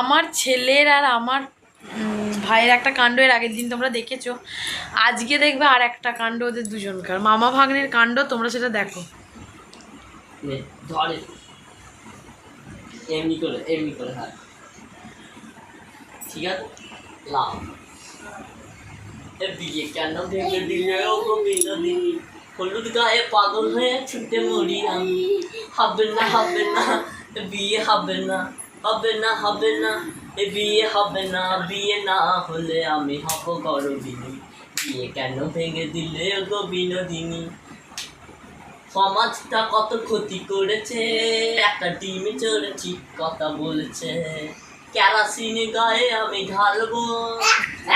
আমার ছেলের আর আমার ভাইয়ের একটা কাণ্ড এর আগের দিন তোমরা দেখেছ। আজকে দেখবে আর একটা কাণ্ড ওদের দুজনকার। মামা ভাগ্নের কাণ্ড তোমরা সেটা দেখো। এমনি করে এমনি করে হাত ঠিক আছে? লাভ বিয়ে কেন ভেঙে হলুদ গায়ে পাগল হয়ে ছুটে মরি আমি হবে না হবে না, বিয়ে হবে না। হবে না হবে না এ বিয়ে হবে না, বিয়ে না হলে আমি হব গরবিনী। বিয়ে কেন ভেঙে দিলে গো বিনোদিনী? সমাজটা কত ক্ষতি করেছে, একটা ডিমে চড়েছি কথা বলেছে। কেরাসিন গায়ে আমি ঢালবো,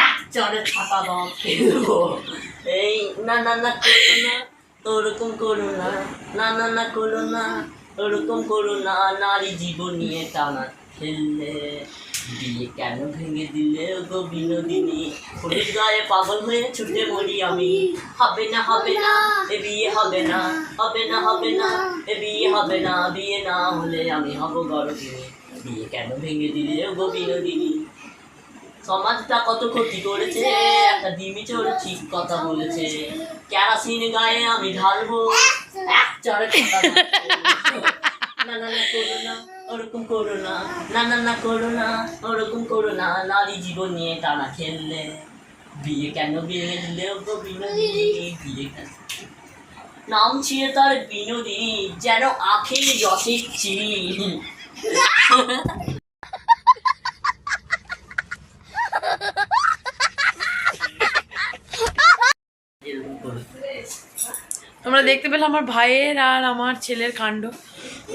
এক চড়ে ছাতা দাঁত ফেলব। এই না না না, করো না, ওরকম করো না না না না, করো না। ওরকম করো না, নারী জীবন নিয়ে টানা খেললে, বিয়ে কেন ভেঙে দিলে গো বিনোদিনী? হলুদ গায়ে পাগল হয়ে ছুটে মরি আমি। হবে না হবে না, এ বিয়ে হবে না হবে না হবে না, এ বিয়ে হবে না, বিয়ে না হলে আমি হব গর্বিনী বিয়ে কেন ভেঙে দিলে গো বিনোদিনী? সমাজটা কত ক্ষতি করেছে, একটা ডিমি চোর ঠিক কথা বলেছে। কেরাসিন গায়ে আমি ঢালবো ওরকম করো না নারী জীবন নিয়ে টানা খেললে, বিয়ে কেন বিয়ে কেন? নাম ছিল তার বিনোদিনী, যেন আখের রসের চিনি তোমরা দেখতে পেলে আমার ভাইয়ের আর আমার ছেলের কাণ্ড।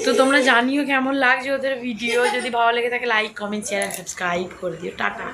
তো তোমরা জানিও কেমন লাগছে ওদের ভিডিও যদি ভালো লেগে থাকে লাইক কমেন্ট শেয়ার সাবস্ক্রাইব করে দিও। টাটা।